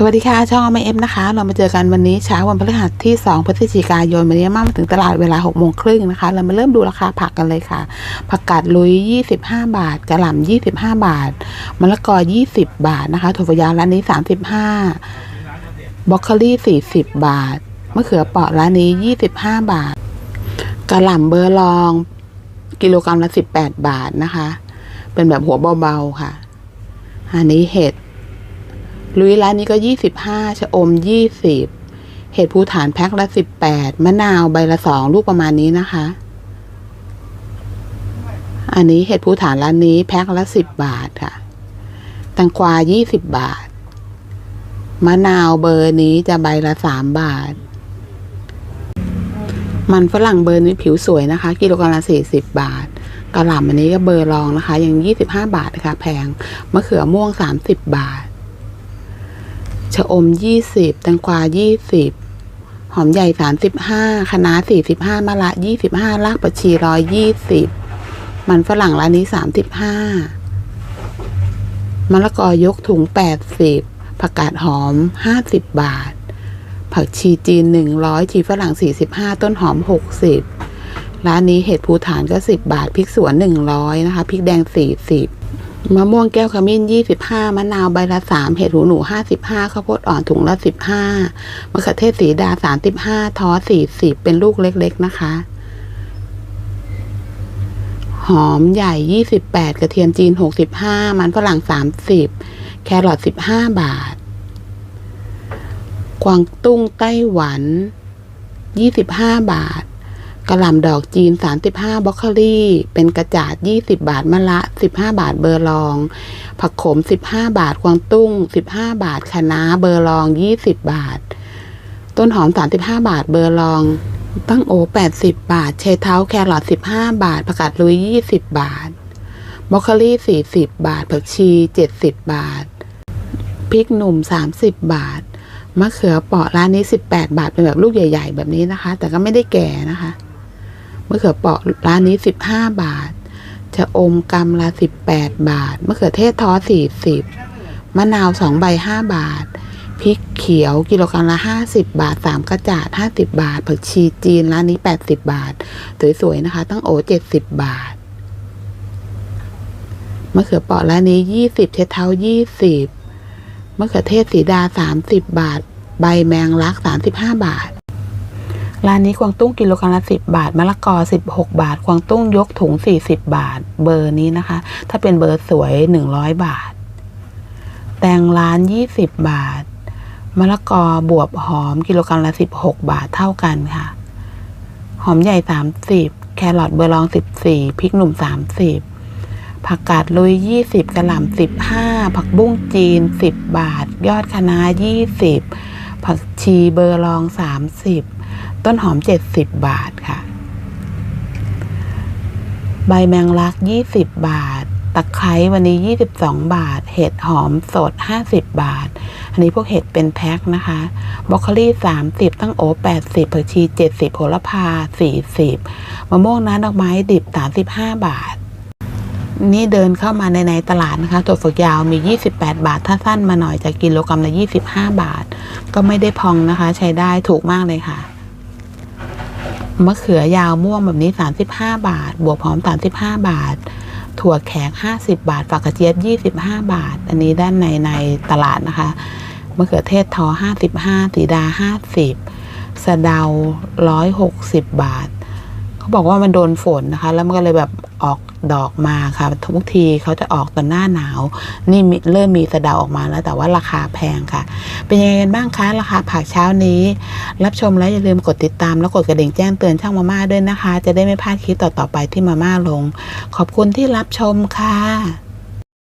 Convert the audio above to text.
สวัสดีค่ะ ช่องอมเอฟนะคะ เรามาเจอกันวันนี้เช้าวันพฤหัสที่ 2 พฤศจิกายน วันนี้มาถึงตลาดเวลา6โมงครึ่งนะคะ เรามาเริ่มดูราคาผักกันเลยค่ะ ผักกาดลุย 25 บาท กระหล่ำ25 บาท มะละกอ 20 บาทนะคะถั่วฝักยาวร้านนี้ 35บรอกโคลี่ 40 บาท มะเขือเปราะร้านนี้ 25 บาท กระหล่ำเบอร์ลอง กิโลกรัมละ 18 บาทนะคะ เป็นแบบหัวเบาๆค่ะ อันนี้เห็ด ลุยร้านนี้ก็ยี่สิบห้าชะอมยี่สิบเห็ดภูฐานแพ็คละสิบแปดมะนาวใบละสองลูกประมาณนี้นะคะ อันนี้เห็ดภูฐานร้านนี้แพ็คละสิบบาทค่ะแตงกวายี่สิบบาท มะนาวเบอร์นี้จะใบละสามบาท มันฝรั่งเบอร์นี้ผิวสวยนะคะ กิโลกรัมละสี่สิบบาทกระหล่ำอันนี้ก็เบอร์รองนะคะ ยังยี่สิบห้าบาทนะคะแพง มะเขือม่วงสามสิบบาท ชะอมยี่สิบแตงกวายี่สิบหอมใหญ่สามสิบห้าคะน้าสี่สิบห้ามะละยี่สิบห้ารากผักชีร้อยยี่สิบมันฝรั่งร้านนี้สามสิบห้ามะละกอยกถุงแปดสิบผักกาดหอมห้าสิบบาท ผักชีจีนหนึ่งร้อยชีฝรั่งสี่สิบห้าต้นหอมหกสิบร้านนี้เห็ดภูฐานก็สิบบาท พริกสวนหนึ่งร้อยนะคะ พริกแดงสี่สิบ มะม่วงแก้วขมิ้นยี่สิบห้ามะนาวใบละสามเห็ดหูหนูห้าสิบห้าข้าวโพดอ่อนถุงละสิบห้ามะเขือเทศสีดาสามสิบห้าท้อสี่สิบเป็นลูกเล็กๆนะคะ หอมใหญ่ยี่สิบแปดกระเทียมจีนหกสิบห้ามันฝรั่งสามสิบแครอทสิบห้าบาท กวางตุ้งไต้หวันยี่สิบห้าบาท กระหล่ำดอกจีน 35บรอกโคลี่ เป็นกระจาด 20 บาทมะละ 15 บาทเบอร์ลอง ผักขม 15 บาทกวางตุ้ง 15 บาทคะน้าเบอร์ลอง 20 บาท ต้นหอม 35 บาทเบอร์ลอง ตั้งโอ 80 บาทเชเท้าแครอท15 บาทผักกาดลุย 20 บาทบรอกโคลี่ 40 บาทผักชี 70 บาทพริกหนุ่ม 30 บาทมะเขือเปราะร้านนี้ 18 บาทเป็นแบบลูกใหญ่ ๆ แบบนี้นะคะ แต่ก็ไม่ได้แก่นะคะ มะเขือเปาะร้านนี้สิบห้าบาท จะอมกำละสิบแปดบาท มะเขือเทศท้อสี่สิบมะนาวสองใบห้าบาท พริกเขียวกิโลกรัมละห้าสิบบาทสามกระจาดห้าสิบบาท ผักชีจีนร้านนี้แปดสิบบาท สวยๆนะคะ ตั้งโอเจ็ดสิบบาท มะเขือเปาะร้านนี้ยี่สิบเชดเท้ายี่สิบมะเขือเทศสีดาสามสิบบาท ใบแมงลักสามสิบห้าบาท ร้านนี้กวางตุ้งกิโลกรัมละสิบบาท มะละกอสิบหกบาท กวางตุ้งยกถุงสี่สิบบาท เบอร์นี้นะคะ ถ้าเป็นเบอร์สวยหนึ่งร้อยบาท แตงร้านยี่สิบบาท มะละกอบวบหอมกิโลกรัมละสิบหกบาทเท่ากันค่ะ หอมใหญ่สามสิบแครอทเบอร์ลองสิบสี่พริกหนุ่มสามสิบผักกาดลุยยี่สิบกระหล่ำสิบห้าผักบุ้งจีนสิบบาท ยอดคะน้ายี่สิบผักชีเบอร์ลองสามสิบ ต้นหอม 70 บาทค่ะ ใบแมงลัก 20 บาท ตะไคร้วันนี้ 22 บาท เห็ดหอมสด 50 บาท อันนี้พวกเห็ดเป็นแพ็คนะคะบรอกโคลี่ 30 ตั้งโอ 80ผักชี 70โหระพา 40 มะม่วงน้ำดอกไม้ดิบ 35 บาทนี่เดินเข้ามาในในตลาดนะคะตัวฝักยาวมี 28 บาท ถ้าสั้นมาหน่อยจะกิโลกรัมละ 25 บาท ก็ไม่ได้พองนะคะ ใช้ได้ถูกมากเลยค่ะ มะเขือยาวม่วงแบบนี้ 35 บาท บวกพร้อม 35 บาท ถั่วแขก 50 บาท ฝักกระเจี๊ยบ 25 บาท อันนี้ด้านในในตลาดนะคะ มะเขือเทศทอ 55สีดา 50 สะเดา 160 บาท เขาบอกว่ามันโดนฝนนะคะ แล้วมันก็เลยแบบ ออกดอกมาค่ะทุกทีเขาจะออกตอนหน้าหนาว นี่เริ่มมีสะเดาออกมาแล้วแต่ว่าราคาแพงค่ะ เป็นยังไงกันบ้างคะราคาผักเช้านี้ รับชมแล้วอย่าลืมกดติดตาม แล้วกดกระดิ่งแจ้งเตือนช่างมาม่าด้วยนะคะ จะได้ไม่พลาดคลิปต่อๆไปที่มาม่าลง ขอบคุณที่รับชมค่ะ